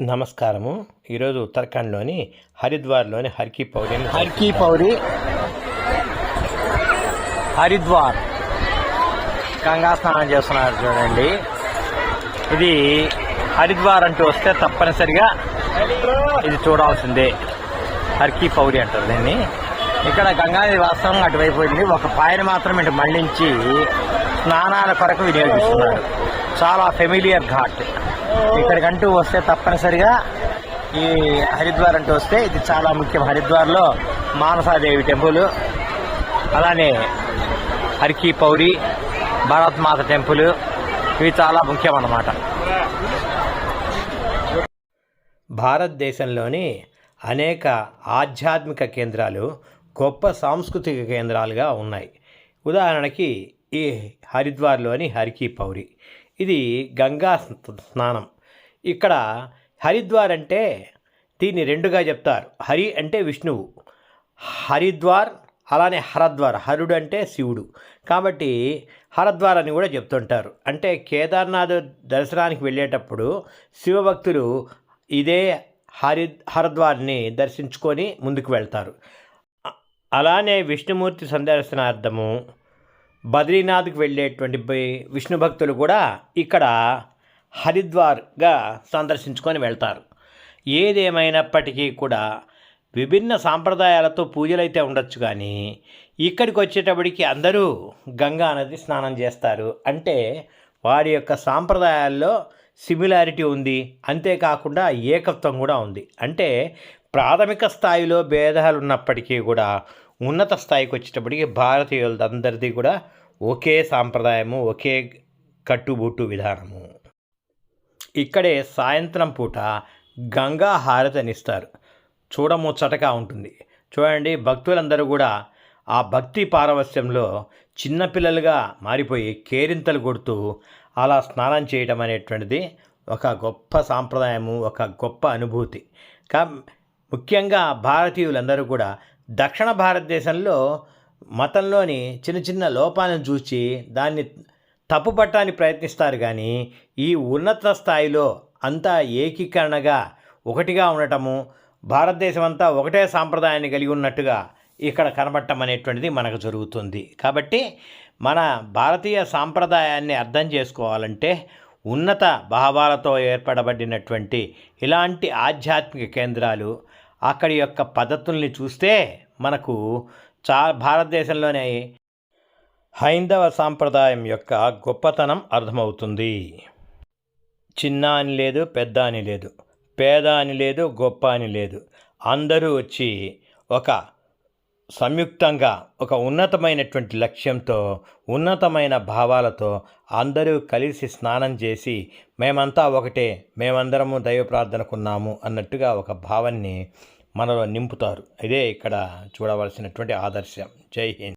నమస్కారము. ఈరోజు ఉత్తరాఖండ్లోని హరిద్వార్లోని హర్కీ పౌరి హర్కీ పౌరి హరిద్వార్. గంగా స్నానం చేస్తున్నారు చూడండి. ఇది హరిద్వార్ అంటూ వస్తే తప్పనిసరిగా ఇది చూడాల్సిందే. హర్కీ పౌరి అంటారు దీన్ని. ఇక్కడ గంగానది వాస్తవంగా అటువైపు ఒక పాయని మాత్రం ఇటు మళ్ళించి స్నానాల కొరకు వినియోగిస్తున్నారు చాలా ఫెమిలియర్ ఘాట్. ఇక్కడికంటూ వస్తే తప్పనిసరిగా ఈ హరిద్వార్ అంటూ వస్తే ఇది చాలా ముఖ్యం. హరిద్వార్లో మానసాదేవి టెంపుల్ అలానే హర్కి పౌరి భారత్ మాత టెంపుల్ ఇవి చాలా ముఖ్యం అన్నమాట భారతదేశంలోని అనేక ఆధ్యాత్మిక కేంద్రాలు గొప్ప సాంస్కృతిక కేంద్రాలుగా ఉన్నాయి. ఉదాహరణకి ఈ హరిద్వార్లోని హరికి పౌరి. ఇది గంగా స్నానం. ఇక్కడ హరిద్వార్ అంటే దీన్ని రెండుగా చెప్తారు. హరి అంటే విష్ణువు. హరిద్వార్ అలానే హరద్వార్. హరుడు అంటే శివుడు. కాబట్టి హరద్వార్ అని కూడా చెప్తుంటారు. అంటే కేదార్నాథ్ దర్శనానికి వెళ్ళేటప్పుడు శివభక్తులు ఇదే హరి హరద్వార్ని దర్శించుకొని ముందుకు వెళ్తారు. అలానే విష్ణుమూర్తి సందర్శనార్థము బద్రీనాథ్కి వెళ్ళేటువంటి బై- విష్ణు భక్తులు కూడా ఇక్కడ హరిద్వార్గా సందర్శించుకొని వెళ్తారు. ఏదేమైనప్పటికీ కూడా విభిన్న సాంప్రదాయాలతో పూజలైతే ఉండొచ్చు కానీ ఇక్కడికి వచ్చేటప్పటికి అందరూ గంగా నది స్నానం చేస్తారు. అంటే వారి యొక్క సాంప్రదాయాల్లో సిమిలారిటీ ఉంది. అంతేకాకుండా ఏకత్వం కూడా ఉంది. అంటే ప్రాథమిక స్థాయిలో భేదాలు ఉన్నప్పటికీ కూడా ఉన్నత స్థాయికి వచ్చేటప్పటికి భారతీయులందరిది కూడా ఒకే సాంప్రదాయము ఒకే కట్టుబుట్టు విధానము. ఇక్కడే సాయంత్రం పూట గంగా హారతనిస్తారు చూడముచ్చటగా ఉంటుంది. చూడండి భక్తులందరూ కూడా ఆ భక్తి పారవస్యంలో చిన్నపిల్లలుగా మారిపోయి కేరింతలు కొడుతూ అలా స్నానం చేయడం అనేటువంటిది ఒక గొప్ప సాంప్రదాయము ఒక గొప్ప అనుభూతి. కా ముఖ్యంగా భారతీయులందరూ కూడా దక్షిణ భారతదేశంలో మతంలోని చిన్న చిన్న లోపాలను చూసి దాన్ని తప్పుపట్టడానికి ప్రయత్నిస్తారు కానీ ఈ ఉన్నత స్థాయిలో అంతా ఏకీకరణగా ఒకటిగా ఉండటము భారతదేశం అంతా ఒకటే సాంప్రదాయాన్ని కలిగి ఉన్నట్టుగా ఇక్కడ కనబడటం అనేటువంటిది మనకు జరుగుతుంది. కాబట్టి మన భారతీయ సాంప్రదాయాన్ని అర్థం చేసుకోవాలంటే ఉన్నత భావాలతో ఏర్పడబడినటువంటి ఇలాంటి ఆధ్యాత్మిక కేంద్రాలు అక్కడి యొక్క పద్ధతుల్ని చూస్తే మనకు చా భారతదేశంలోనే హైందవ సాంప్రదాయం యొక్క గొప్పతనం అర్థమవుతుంది. చిన్న అని లేదు పెద్ద అని లేదు పేద అని లేదు గొప్ప అని లేదు. అందరూ వచ్చి ఒక సంయుక్తంగా ఒక ఉన్నతమైనటువంటి లక్ష్యంతో ఉన్నతమైన భావాలతో అందరూ కలిసి స్నానం చేసి మేమంతా ఒకటే మేమందరము దైవ ప్రార్థనకున్నాము అన్నట్టుగా ఒక భావాన్ని మనలో నింపుతారు. ఇదే ఇక్కడ చూడవలసినటువంటి ఆదర్శం. జై హింద్.